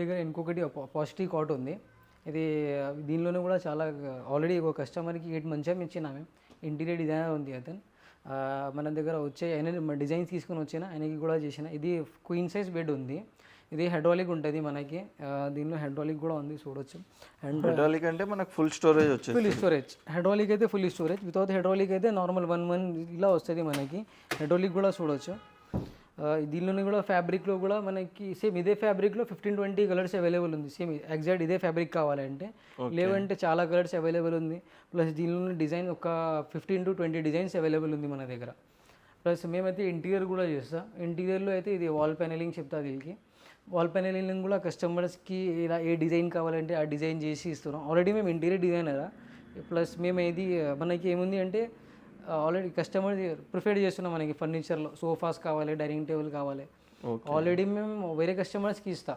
దగ్గర ఇంకొకటి positive cot ఉంది. ఇది దీనిలోనే కూడా చాలా ఆల్రెడీ ఒక కస్టమర్కి ఎయిట్ మంచిగా ఇచ్చిన మేము ఇంటీరియర్ డిజైనర్ ఉంది అతను. మన దగ్గర వచ్చే ఆయన డిజైన్స్ తీసుకొని వచ్చిన ఆయనకి కూడా చేసిన. ఇది క్వీన్ సైజ్ బెడ్ ఉంది. ఇది హైడ్రాలిక్ ఉంటుంది మనకి. దీనిలో హైడ్రాలిక్ కూడా ఉంది చూడొచ్చు. అండ్ హైడ్రాలిక్ అంటే మనకు ఫుల్ స్టోరేజ్ వచ్చేది ఫుల్ స్టోరేజ్ హైడ్రాలిక్ అయితే ఫుల్ స్టోరేజ్ వితౌట్ హైడ్రాలిక్ అయితే నార్మల్ వన్ వన్ ఇలా వస్తుంది మనకి. హైడ్రాలిక్ కూడా చూడొచ్చు. దీనిలోనే కూడా ఫ్యాబ్రిక్లో కూడా మనకి సేమ్ ఇదే ఫ్యాబ్రిక్లో ఫిఫ్టీన్ ట్వంటీ కలర్స్ అవైలబుల్ ఉంది. సేమ్ ఎగ్జాక్ట్ ఇదే ఫ్యాబ్రిక్ కావాలంటే లేవంటే చాలా కలర్స్ అవైలబుల్ ఉంది. ప్లస్ దీనిలో డిజైన్ ఒక fifteen to twenty designs available ఉంది మన దగ్గర. ప్లస్ మేమైతే ఇంటీరియర్ కూడా చేస్తాం. ఇంటీరియర్లో అయితే ఇది వాల్ ప్యానలింగ్ చెప్తా దీనికి. వాల్ ప్యానలింగ్ కూడా కస్టమర్స్కి ఇలా ఏ డిజైన్ కావాలంటే ఆ డిజైన్ చేసి ఇస్తున్నాం. ఆల్రెడీ మేము ఇంటీరియర్ డిజైనరా. ప్లస్ మేము ఇది మనకి ఏముంది అంటే ఆల్రెడీ కస్టమర్ ప్రిఫర్ చేస్తున్నాం మనకి ఫర్నిచర్లో సోఫాస్ కావాలి డైనింగ్ టేబుల్ కావాలి. ఆల్రెడీ మేము వేరే కస్టమర్స్కి ఇస్తాం.